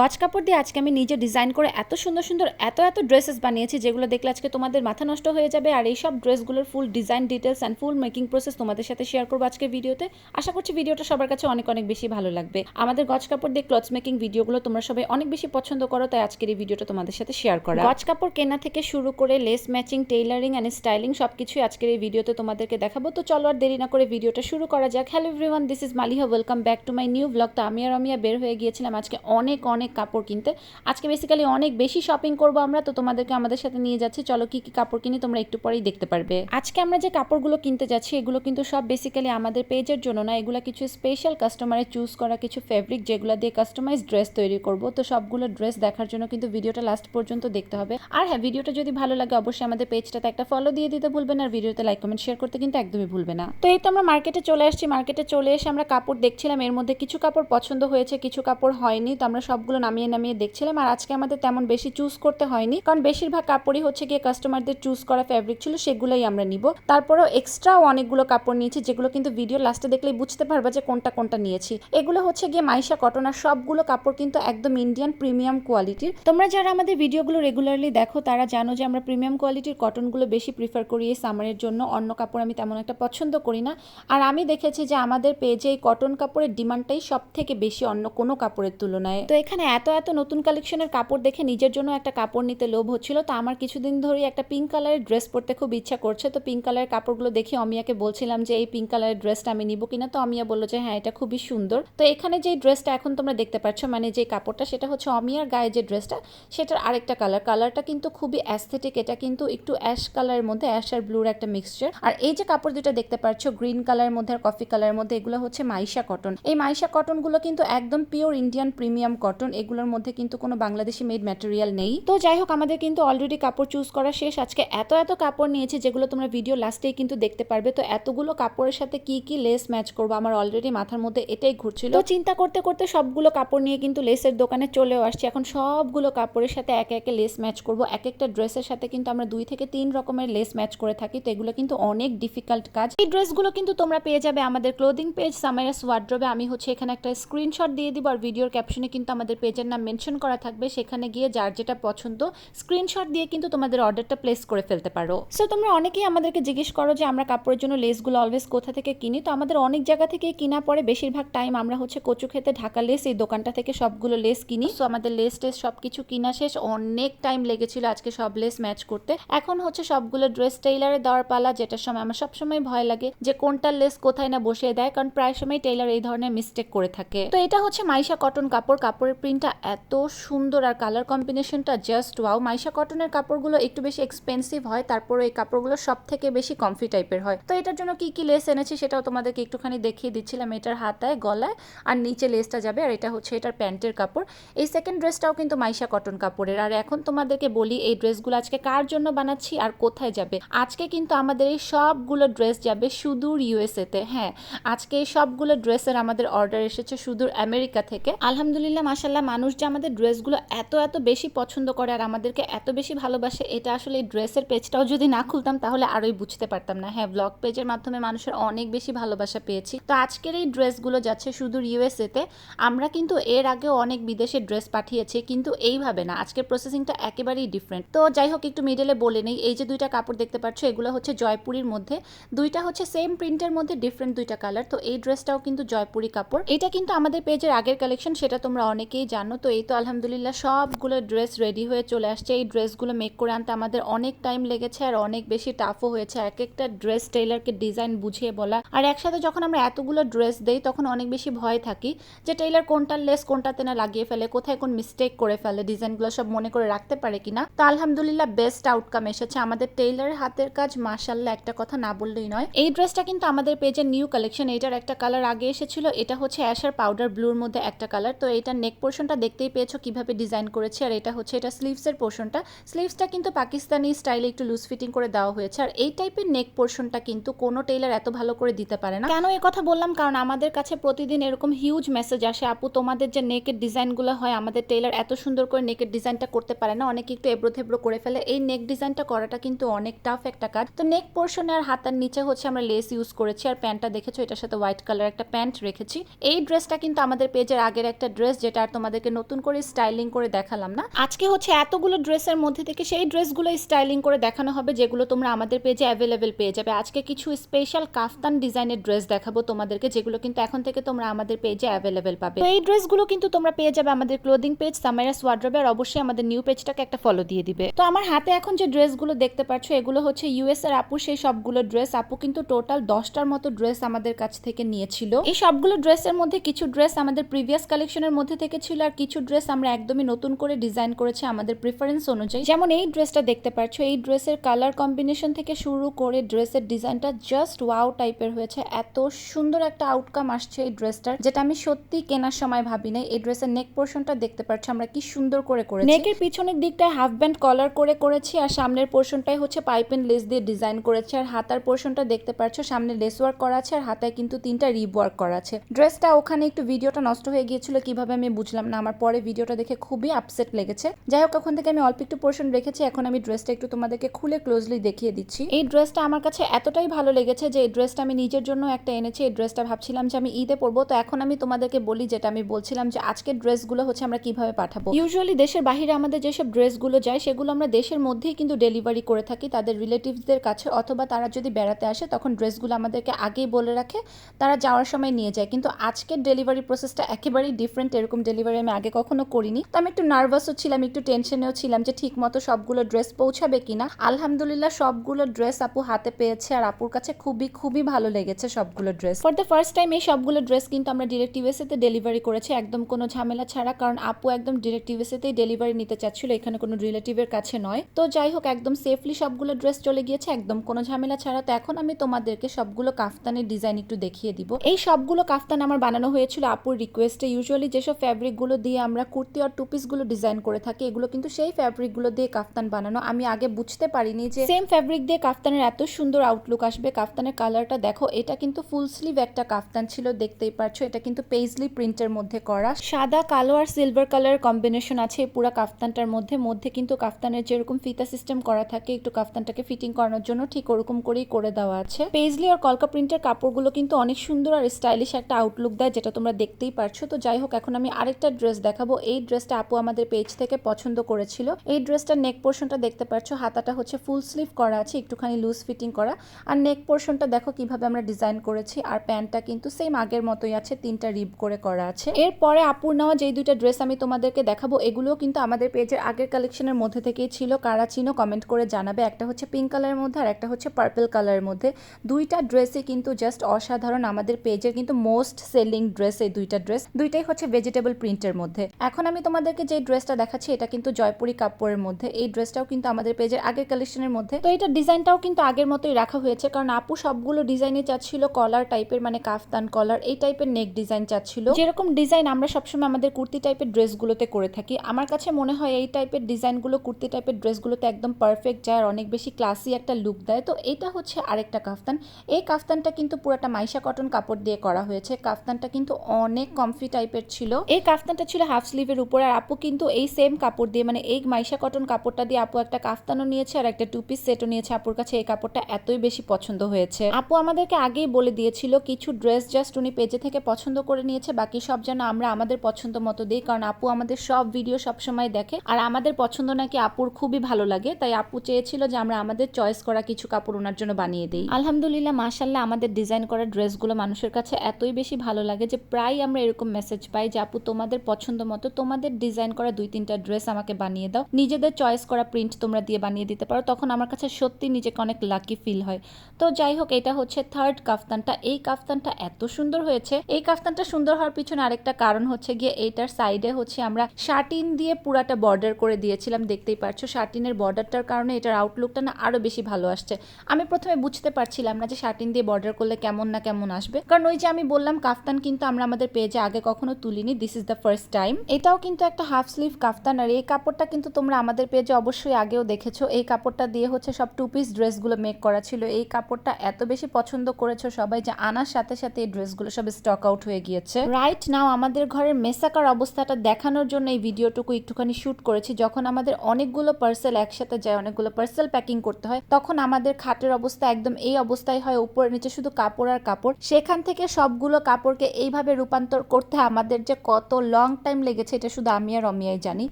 গজ কাপড় দিয়ে আজকে আমি নিজে ডিজাইন করে এত সুন্দর সুন্দর এত এত ড্রেসেস বানিয়েছি, যেগুলো দেখলে আজকে তোমাদের মাথা নষ্ট হয়ে যাবে। আর এই সব ড্রেসগুলোর full design details and full making process তোমাদের সাথে শেয়ার করব আজকে ভিডিওতে। আশা করছি ভিডিওটা সবার কাছে অনেক অনেক বেশি ভালো লাগবে। আমাদের গজ কাপড় দিয়ে ক্লথস মেকিং ভিডিওগুলো তোমরা সবাই অনেক বেশি পছন্দ করো, তাই আজকের এই ভিডিওটা তোমাদের সাথে শেয়ার করা। গজ কাপড় কেনা থেকে শুরু করে lace matching tailoring and styling সব কিছুই আজকের এই ভিডিওতে তোমাদেরকে দেখাবো। তো চলো আর দেরি না করে ভিডিওটা শুরু করা যাক। Hello everyone this is Maliha welcome back to my new blog তো আমি আর আমিয়া বের হয়ে গিয়েছিলাম আজকে অনেক অনেক কাপড় কিনতে। আজকে বেসিক্যালি অনেক বেশি শপিং করব আমরা, তো তোমাদেরকে আমাদের সাথে নিয়ে যাচ্ছি। চলো কি কি কাপড় কিনি, তোমরা একটু পরেই দেখতে পারবে। আজকে আমরা যে কাপড়গুলো কিনতে যাচ্ছি, এগুলো কিন্তু সব বেসিক্যালি আমাদের পেজের জন্য না, এগুলো কিছু স্পেশাল কাস্টমারে চুজ করা কিছু ফেব্রিক যেগুলো দিয়ে কাস্টমাইজ ড্রেস তৈরি করব। তো সবগুলো ড্রেস দেখার জন্য কিন্তু ভিডিওটা লাস্ট পর্যন্ত দেখতে হবে। আর হ্যাঁ ভিডিওটা যদি ভালো লাগে, অবশ্যই আমাদের পেজটাতে একটা ফলো দিয়ে দিতে ভুলবেন আর ভিডিওতে লাইক কমেন্ট শেয়ার করতে কিন্তু একদমই ভুলবে না। তো এই তো আমরা মার্কেটে চলে আসছি। মার্কেটে চলে এসে আমরা কাপড় দেখছিলাম, এর মধ্যে কিছু কাপড় পছন্দ হয়েছে, কিছু কাপড় হয়নি, তো আমরা সবগুলো নামিয়ে নামিয়ে দেখছিলাম, আর আজকে আমাদের তেমন বেশি চুজ করতে হয়নি, কারণ বেশিরভাগ কাপড়ই হচ্ছে গিয়ে কাস্টমারদের চুজ করা ফ্যাব্রিক ছিল, সেগুলোই আমরা নিব। তারপরেও এক্সট্রাও অনেকগুলো কাপড় নিয়েছি, যেগুলো কিন্তু ভিডিও লাস্টে দেখলেই বুঝতে পারবা যে কোনটা কোনটা নিয়েছি। এগুলো হচ্ছে গিয়ে মাইশা কটন আর সবগুলো কাপড় কিন্তু একদম ইন্ডিয়ান প্রিমিয়াম কোয়ালিটির তোমরা যারা আমাদের ভিডিওগুলো রেগুলারলি দেখো, তারা জানো যে আমরা প্রিমিয়াম কোয়ালিটির কটনগুলো বেশি প্রিফার করি এই সামারের জন্য, অন্য কাপড় আমি তেমন একটা পছন্দ করি না। আর আমি দেখেছি যে আমাদের পেজে এই কটন কাপড়ের ডিমান্ডটাই সব থেকে বেশি অন্য কোনো কাপড়ের তুলনায়। তো এখানে এত এত নতুন কালেকশনের কাপড় দেখে নিজের জন্য একটা কাপড় নিতে লোভ হচ্ছিল, তো আমার কিছুদিন ধরেই একটা পিঙ্ক কালারের ড্রেস পরতে খুব ইচ্ছা করছে। তো পিঙ্ক কালারের কাপড়গুলো দেখে অমিয়াকে বলছিলাম যে, এই পিঙ্ক কালারের ড্রেসটা আমি নিব কিনা? তো অমিয়া বলল যে হ্যাঁ এটা খুবই সুন্দর। তো এখানে যে ড্রেসটা এখন তোমরা দেখতে পাচ্ছ মানে যে কাপড়টা, সেটা হচ্ছে অমিয়ার গায়ে যে ড্রেসটা সেটার আরেকটা কালার কালারটা কিন্তু খুবই অ্যাস্থেটিক এটা কিন্তু একটু অ্যাশ কালারের মধ্যে অ্যাশ আর ব্লুর একটা মিক্সচার আর এই যে কাপড় দুটো দেখতে পাচ্ছ গ্রিন কালারের মধ্যে আর কফি কালারের মধ্যে, এগুলো হচ্ছে মাইশা কটন এই মাইশা কটনগুলো কিন্তু একদম পিওর ইন্ডিয়ান প্রিমিয়াম কটন এগুলোর মধ্যে কিন্তু কোনো বাংলাদেশি মেড ম্যাটেরিয়াল নেই। তো যাই হোক আমাদের কিন্তু অলরেডি কাপড় চুজ করা শেষ। আজকে এত এত কাপড় নিয়েছে যেগুলো তোমরা ভিডিও লাস্টেই কিন্তু দেখতে পারবে। তো এতগুলো কাপড়ের সাথে কি কি লেস ম্যাচ করব? আমার অলরেডি মাথার মধ্যে এটাই ঘুরছিল। তো চিন্তা করতে করতে সবগুলো কাপড় নিয়ে কিন্তু লেসের দোকানে চলেও আসছি। এখন সবগুলো কাপড়ের সাথে একে একে লেস ম্যাচ করব। এক একটা ড্রেসের সাথে কিন্তু আমরা দুই থেকে তিন রকমের লেস ম্যাচ করে থাকি। তো এগুলো কিন্তু অনেক ডিফিকাল্ট কাজ। এই ড্রেসগুলো কিন্তু তোমরা পেয়ে যাবে আমাদের ক্লোদিং পেজ সামাইরাস ওয়ার্ড্রবে আমি হচ্ছে এখানে একটা স্ক্রিনশট দিয়ে দিব আর ভিডিওর ক্যাপশনে কিন্তু আমাদের পেজের নাম মেনশন করা থাকবে, সেখানে গিয়ে যার যেটা পছন্দ স্ক্রিনশট দিয়ে কিন্তু তোমাদের অর্ডারটা প্লেস করে ফেলতে পারো। সো তোমরা অনেকেই আমাদেরকে জিজ্ঞেস করো যে আমরা কাপড়ের জন্য লেসগুলো অলওয়েজ কোথা থেকে কিনি? তো আমাদের অনেক জায়গা থেকে কিনা পরে বেশিরভাগ টাইম আমরা হচ্ছে কচু খেতে ঢাকা লেস এই দোকানটা থেকে সবগুলো লেস কিনি। সো আমাদের লেস টেস সব কিছু কিনা শেষ। অনেক টাইম লেগেছিল আজকে সব লেস ম্যাচ করতে। এখন হচ্ছে সবগুলো ড্রেস টেইলারে দেওয়ার পালা, যেটার সময় আমার সবসময় ভয় লাগে যে কোনটা লেস কোথায় না বসিয়ে দেয়, কারণ প্রায় সময় টেইলার এই ধরনের মিস্টেক করে থাকে। তো এটা হচ্ছে মাইশা কটন কাপড়। কাপড়ের প্রিন্টটা এত সুন্দর আর কালার কম্বিনেশনটা জাস্ট ওয়াও মাইশা কটনের কাপড়গুলো একটু বেশি এক্সপেন্সিভ হয়, তারপর এই কাপড়গুলো সব থেকে বেশি কমফি টাইপের হয়। তো এটার জন্য কি কি লেস এনেছি সেটাও তোমাদেরকে একটুখানি দেখিয়ে দিচ্ছিলাম এটার হাতায়, গলায়, আর নিচে লেসটা যাবে, আর এটা হচ্ছে এটার প্যান্টের কাপড়। এই সেকেন্ড ড্রেসটাও কিন্তু মাইশা কটন কাপড়ের। আর এখন তোমাদেরকে বলি, এই ড্রেসগুলো আজকে কার জন্য বানাচ্ছি আর কোথায় যাবে? আজকে কিন্তু আমাদের এই সবগুলো ড্রেস যাবে সুদূর ইউএসএতে হ্যাঁ আজকে এই সবগুলো ড্রেসের আমাদের অর্ডার এসেছে সুদূর আমেরিকা থেকে। আলহামদুলিল্লাহ মাসাল্লাহ মানুষ যে আমাদের ড্রেসগুলো এত এত বেশি পছন্দ করে আর আমাদেরকে এত বেশি ভালোবাসে, এটা আসলে এই ড্রেসের পেজটাও যদি না খুলতাম তাহলে আরোই বুঝতে পারতাম না। হ্যাঁ ব্লগ পেজের মাধ্যমে মানুষের অনেক বেশি ভালোবাসা পেয়েছি। তো আজকের এই ড্রেসগুলো যাচ্ছে সুদূর ইউএসএতে আমরা কিন্তু এর আগেও অনেক বিদেশে ড্রেস পাঠিয়েছি, কিন্তু এইভাবে না। আজকের প্রসেসিংটা একেবারেই ডিফারেন্ট তো যাই হোক, একটু মিডলে বলে নেই। এই যে দুইটা কাপড় দেখতে পাচ্ছ, এগুলো হচ্ছে জয়পুরির মধ্যে। দুইটা হচ্ছে সেম প্রিন্টের মধ্যে ডিফারেন্ট দুইটা কালার তো এই ড্রেসটাও কিন্তু জয়পুরি কাপড়। এটা কিন্তু আমাদের পেজের আগের কালেকশন সেটা তোমরা অনেকেই জানো তো, এই তো আলহামদুলিল্লাহ সবগুলো ড্রেস রেডি হয়ে চলে আসছে। এই ড্রেসগুলো মেক করে আনতে আমাদের অনেক টাইম লেগেছে আর অনেক বেশি টাফও হয়েছে। এক একটা ড্রেস টেইলারকে ডিজাইন বুঝিয়ে বলা। আর একসাথে যখন আমরা এতগুলো ড্রেস দেই, তখন অনেক বেশি ভয় থাকি যে টেইলার কোনটার লেস কোনটাতে না লাগিয়ে ফেলে, কোথায় কোন মিস্টেক করে ফেলে ডিজাইনগুলো সব মনে করে রাখতে পারে কিনা। তো আলহামদুলিল্লাহ বেস্ট আউটকাম এসেছে। আমাদের টেইলারের হাতের কাজ মার্শাল্লাহ একটা কথা না বললেই নয়। এই ড্রেসটা কিন্তু আমাদের পেজের নিউ কালেকশন এটার একটা কালার আগে এসেছিল। এটা হচ্ছে অ্যাশার পাউডার ব্লুর মধ্যে একটা কালার তো এটা নেক পোর্শনটা দেখতেই পেয়েছ কীভাবে ডিজাইন করেছে, আর এটা হচ্ছে, এটা স্লিভসের পোর্শনটা। স্লিভসটা কিন্তু পাকিস্তানি স্টাইলে একটু লুজ ফিটিং করে দেওয়া হয়েছে, আর এই টাইপের নেক পোর্শনটা কিন্তু কোনো টেইলার এত ভালো করে দিতে পারে না। কেন কথা বললাম? কারণ আমাদের কাছে প্রতিদিন এরকম হিউজ মেসেজ আসে, আপু, তোমাদের যে নেকের ডিজাইনগুলো হয়, আমাদের টেইলার এত সুন্দর করে নেকের ডিজাইনটা করতে পারে না, অনেকে একটু এবড়ো থেবড়ো করে ফেলে। এই নেক ডিজাইনটা করাটা কিন্তু অনেক টাফ একটা কাজ। তো নেক পোর্শনে আর হাতার নিচে হচ্ছে আমরা লেস ইউজ করেছি, আর প্যান্টটা দেখেছ, এটার সাথে হোয়াইট কালার একটা প্যান্ট রেখেছি। এই ড্রেসটা কিন্তু আমাদের পেজের আগের একটা ড্রেস যেটা আর তোমাদেরকে নতুন করে স্টাইলিং করে দেখালাম না। আজকে হচ্ছে এতগুলো ড্রেসের মধ্যে থেকে সেই ড্রেসগুলো স্টাইলিং করে দেখানো হবে, যেগুলো তোমরা আমাদের পেজে অ্যাভেলেবেল পেয়ে যাবে। আজকে কিছু স্পেশাল কাফতান ডিজাইনের ড্রেস দেখাবো তোমাদেরকে, যেগুলো কিন্তু এখন থেকে তোমরা আমাদের পেজে অ্যাভেলেবেল পাবে। এই ড্রেসগুলো কিন্তু তোমরা পেয়ে যাবে আমাদের ক্লোদিং পেজ সামাইরাস ওয়ার্ড্রবে আর অবশ্যই আমাদের নিউ পেজটাকে একটা ফলো দিয়ে দিবে। তো আমার হাতে এখন যে ড্রেসগুলো দেখতে পাচ্ছ, এগুলো হচ্ছে ইউএস এর আপু, সেই সবগুলো ড্রেস। আপু কিন্তু টোটাল দশটার মতো ড্রেস আমাদের কাছ থেকে নিয়েছিল। এই সবগুলো ড্রেসের মধ্যে কিছু ড্রেস আমাদের প্রিভিয়াস কালেকশনের মধ্যে থেকে ছিল আর কিছু ড্রেস আমরা একদমই নতুন করে ডিজাইন করেছি আমাদের প্রিফারেন্স অনুযায়ী। যেমন এই ড্রেসটা দেখতে পাচ্ছ এই ড্রেসের কালার কম্বিনেশন থেকে শুরু করে ড্রেসের ডিজাইনটা জাস্ট ওয়াও টাইপের হয়েছে। এত সুন্দর একটা আউটকাম আসছে এই ড্রেসটার যেটা আমি সত্যি কেনার সময় ভাবি নাই। এই ড্রেসের নেক পোর্শনটা দেখতে পাচ্ছ আমরা কি সুন্দর করে করেছি। নেকের পিছনের দিকটা হাফ ব্যান্ড কলার করে করেছি আর সামনের পোর্শনটাই হচ্ছে পাইপ এন্ড লেস দিয়ে ডিজাইন করেছি। আর হাতার পোর্শনটা দেখতে পাচ্ছ সামনে লেস ওয়ার্ক করা আছে আর হাতায় কিন্তু তিনটা রিব ওয়ার্ক করা আছে। ড্রেসটা ওখানে একটু ভিডিওটা নষ্ট হয়ে গিয়েছিল, কীভাবে আমি বুঝলাম না, আমার পরে ভিডিওটা দেখে খুবই আপসেট লেগেছে। যাই হোক ওখান থেকে আমি অল্প একটু পোর্শন রেখেছি, এখন আমি ড্রেসটা একটু তোমাদেরকে খুলে ক্লোজলি দেখিয়ে দিচ্ছি। এই ড্রেসটা আমার কাছে এতটাই ভালো লেগেছে যে, এই ড্রেসটা আমি নিজের জন্য একটা এনেছি, এই ড্রেসটা ভাবছিলাম যে আমি ঈদে পরবো। তো এখন আমি তোমাদেরকে বলি যেটা আমি বলছিলাম যে, আজকের ড্রেসগুলো হচ্ছে আমরা কীভাবে পাঠাবো। ইউজুয়ালি দেশের বাহিরে আমাদের যেসব ড্রেসগুলো যায়, সেগুলো আমরা দেশের মধ্যেই কিন্তু ডেলিভারি করে থাকি, তাদের রিলেটিভসদের কাছে, অথবা তারা যদি বেড়াতে আসে, তখন ড্রেসগুলো আমাদেরকে আগেই বলে রাখে, তারা যাওয়ার সময় নিয়ে যায়। কিন্তু আজকের ডেলিভারি প্রসেসটা একেবারেই ডিফারেন্ট এরকম ডেলিভারি আমি আগে কখনো করিনি। তো আমি একটু নার্ভাসও ছিলাম, একটু টেনশনেও ছিলাম যে ঠিক মতো সবগুলো ড্রেস পৌঁছাবে কিনা। আলহামদুলিল্লাহ সবগুলো ড্রেস আপু হাতে পেয়েছে আর আপুর কাছে খুবই খুবই ভালো লেগেছে সবগুলো dress for the first time এই সবগুলো ড্রেস কিন্তু আমরা ডিরেক্ট ইউএসএতে ডেলিভারি করেছি। একদম কোনো ঝামেলা ছাড়া, কারণ আপু একদম ডিরেক্ট ইউএসএতেই ডেলিভারি নিতে চাচ্ছিল, এখানে কোনো রিলেটিভের কাছে নয়। তো যাই হোক, একদম সেফলি সবগুলো ড্রেস চলে গিয়েছে, একদম কোনো ঝামেলা ছাড়া। তো এখন আমি তোমাদেরকে সবগুলো কাফতানের ডিজাইন একটু দেখিয়ে দিব। এই সবগুলো কাফতান আমার বানানো হয়েছিল আপুর রিকোয়েস্টে ইউজুয়ালি যেসব ফ্যাব্রিকগুলো দিয়ে আমরা কুর্তি আর টু পিসগুলো ডিজাইন করে থাকি, এগুলো কিন্তু সেই ফ্যাব্রিকগুলো দিয়ে কাফতান বানানো। আমি আগে বুঝতে পারিনি যে সেম ফ্যাব্রিক দিয়ে কাফতানের এত সুন্দর আউটলুক আসবে, কাফতানের কালারটা দেখো, এটা কিন্তু ফুল স্লিভ একটা কাফতান ছিল, দেখতেই পারছ, এটা কিন্তু পেজলি প্রিন্টের মধ্যে করা। সাদা, কালো আর সিলভার কালার কম্বিনেশন আছে পুরো কাফতানটার মধ্যে মধ্যে কিন্তু কাফতানের যেরকম ফিতা সিস্টেম করা থাকে, একটু কাফতানটাকে ফিটিং করানোর জন্য ঠিক ওরকম করেই করে দেওয়া আছে। পেজলি আর কলকা প্রিন্টের কাপড়গুলো কিন্তু অনেক সুন্দর আর স্টাইলিশ একটা আউটলুক দেয়, যেটা তোমরা দেখতেই পারছ। তো যাই হোক, এখন আমি আরেকটা ড্রেস দেখাবো। এই ড্রেসটা আপু আমাদের পেজ থেকে পছন্দ করেছিল। এই ড্রেসটার নেক পোর্শনটা দেখতে পাচ্ছ হাতাটা হচ্ছে ফুল স্লিভ করা আছে, একটুখানি লুজ ফিটিং করা। আর নেক পোর্শনটা দেখো কীভাবে আমরা ডিজাইন করেছি, আর প্যান্টটা কিন্তু সেম আগের মতোই আছে, তিনটা রিব করে করা আছে। এরপরে আপুর নেওয়া যেই দুইটা ড্রেস আমি তোমাদেরকে দেখাবো, এগুলোও কিন্তু আমাদের পেজের আগের কালেকশনের মধ্যে থেকেই ছিল। কারা চিনো কমেন্ট করে জানাবে। একটা হচ্ছে পিঙ্ক কালারের মধ্যে, আর একটা হচ্ছে পার্পল কালারের মধ্যে। দুইটা ড্রেসই কিন্তু জাস্ট অসাধারণ আমাদের পেজের কিন্তু মোস্ট সেলিং ড্রেস এই দুইটা ড্রেস দুইটাই হচ্ছে ভেজিটেবল প্রিন্টের মধ্যে। এখন আমি তোমাদেরকে যে ড্রেসটা দেখাচ্ছি, এটা কিন্তু জয়পুরি কাপড়ের মধ্যে। এই ড্রেসটাও কিন্তু আমাদের পেজের আগের কালেকশনের মধ্যে। তো এটা ডিজাইনটাও কিন্তু আগের মতোই রাখা হয়েছে, কারণ আপু সবগুলো ডিজাইনে চাচ্ছিল কলার টাইপের মানে কাফতান কলার, এই টাইপের নেক ডিজাইন চাচ্ছিল। যেরকম ডিজাইন আমরা সবসময় আমাদের কুর্তি টাইপের ড্রেসগুলোতে করে থাকি। আমার কাছে মনে হয় এই টাইপের ডিজাইনগুলো কুর্তি টাইপের ড্রেসগুলোতে একদম পারফেক্ট যায় আর অনেক বেশি ক্লাসি একটা লুক দেয়। তো এটা হচ্ছে আরেকটা কাফতান। এই কাফতানটা কিন্তু পুরোটা মাইশা কটন কাপড় দিয়ে করা হয়েছে। কাফতানটা কিন্তু অনেক কমফি টাইপের ছিল। এই কাফতানটা ছিল হাফ স্লিভের উপরে। আর আপু কিন্তু এই সেম কাপড় দিয়ে মানে এই মাইশা কটন কাপড়টা দিয়ে আপু একটা কাফতানও নিয়েছে আর একটা টু পিস সেটও নিয়েছে। আপুর কাছে এই কাপড়টা এতই বেশি পছন্দ হয়েছে। আপু আমাদেরকে আগেই বলে দিয়েছিল, কিছু ড্রেস জাস্ট উনি পেজে থেকে পছন্দ করে নিয়েছে, বাকি সব যেন আমরা আমাদের পছন্দ মতো দিই, কারণ আপু আমাদের সব ভিডিও সবসময় দেখে। আর আমাদের পছন্দ নাকি আপুর খুবই ভালো লাগে, তাই আপু চেয়েছিল যে আমরা আমাদের চয়েস করা কিছু কাপড় ওনার জন্য বানিয়ে দিই। আলহামদুলিল্লাহ মাশাল্লাহ আমাদের ডিজাইন করা ড্রেসগুলো মানুষের কাছে এতই বেশি ভালো লাগে যে প্রায় আমরা এরকম মেসেজ পাই যে, আপু, তোমাদের পছন্দ মতো তোমাদের ডিজাইন করা দুই তিনটা ড্রেস আমাকে বানিয়ে দাও। নিজেদের চয়েস করা প্রিন্ট তোমরা দিয়ে বানিয়ে দিতে পারো। তখন আমার কাছে সত্যি নিজেকে অনেক লাকি ফিল হয়। তো যাই হোক, এটা হচ্ছে থার্ড কাফতানটা। এই কাফতানটা এত সুন্দর হয়েছে। এই কাফতানটা সুন্দর হওয়ার পিছনে আরেকটা কারণ হচ্ছে গিয়ে এইটার সাইডে হচ্ছে আমরা শার্টিন দিয়ে পুরাটা বর্ডার করে দিয়েছিলাম। দেখতেই পারছ শার্টিনের বর্ডারটার কারণে এটার আউটলুকটা না আরও বেশি ভালো আসছে। আমি প্রথমে বুঝতে পারছিলাম না যে শার্টিন দিয়ে বর্ডার করলে কেমন না কেমন আসবে। কারণ ওই যে আমি বললাম, কাফতান কিন্তু আমরা আমাদের পেজে আগে কখনো তুলিনি। This is the first time এটাও কিন্তু একটা হাফ স্লিভ কাফতান আর এই কাপড়টা কিন্তু তোমরা আমাদের পেজে অবশ্যই আগেও দেখেছ। এই কাপড়টা দিয়ে হচ্ছে সব টু পিস ড্রেসগুলো মেক করা ছিল। এই কাপড়টা এত বেশি পছন্দ করেছ সবাই যে আনার সাথে সাথে এই ড্রেসগুলো সব স্টক আউট হয়ে গিয়েছে। রাইট নাও আমাদের ঘরের মেসাকার অবস্থাটা দেখানোর জন্য এই ভিডিওটুকু একটুখানি শুট করেছি। যখন আমাদের অনেকগুলো পার্সেল একসাথে যায়, অনেকগুলো পার্সেল প্যাকিং করতে হয়, তখন আমাদের খাটের অবস্থা একদম এই অবস্থায় হয়, উপরে নিচে শুধু কাপড় আর কাপড়। সেখান থেকে সবগুলো কাপড়কে এইভাবে রূপান্তর করতে আমাদের যে কত লং টাইম লেগেছে, এটা শুধু আমি আর অমিয়াই জানি।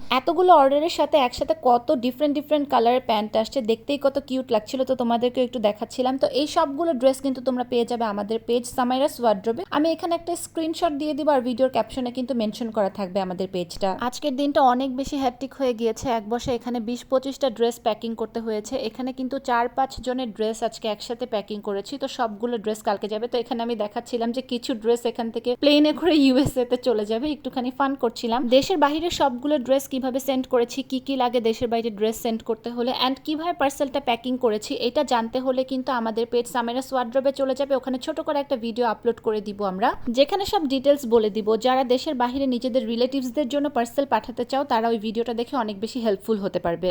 এতগুলো অর্ডারের সাথে একসাথে কত ডিফারেন্ট ডিফারেন্ট কালারের প্যান্ট আসছে, দেখতেই কত কিউট লাগছিল। তো তোমাদেরকে একটু দেখাচ্ছিলাম। তো এই সবগুলো ড্রেস কিন্তু তোমরা পেয়ে যাবে আমাদের পেজ সামাইরাস ওয়ার্ড্রোবে আমি এখানে একটা স্ক্রিনশট দিয়ে দিব আর ভিডিওর ক্যাপশনে কিন্তু মেনশন করা থাকবে আমাদের পেজটা আজকের দিনটা অনেক বেশি হ্যাপটিক হয়ে গিয়েছে। এক বসে এখানে বিশ পঁচিশটা ড্রেস প্যাকিং করতে হয়েছে। এখানে কিন্তু চার পাঁচ জনের ড্রেস আজকে একসাথে প্যাকিং করেছি। তো সবগুলো ড্রেস কালকে যাবে। তো এখানে আমি দেখাচ্ছিলাম যে কিছু ড্রেস এখান থেকে প্লেনে করে ইউএসএ তে চলে যাবে। একটুখানি ফান করছিলাম। দেশের বাইরে সবগুলো ড্রেস কীভাবে সেন্ড করেছি, কি কি লাগে দেশের বাইরে ড্রেস সেন্ড করতে হলে অ্যান্ড কীভাবে পার্সেলটা প্যাকিং করেছি, এটা জানতে হলে কিন্তু আমাদের পেজ সামেরা সোয়াড্রবে চলে যাবে। ওখানে ছোট করে একটা ভিডিও আপলোড করে দিব আমরা। যেখানে সব ডিটেলস বলে দিব। যারা দেশের বাইরে নিজেদের রিলেটিভসদের জন্য পার্সেল পাঠাতে চাও, তারা ওই ভিডিওটা দেখে অনেক বেশি হেল্পফুল হতে পারবে।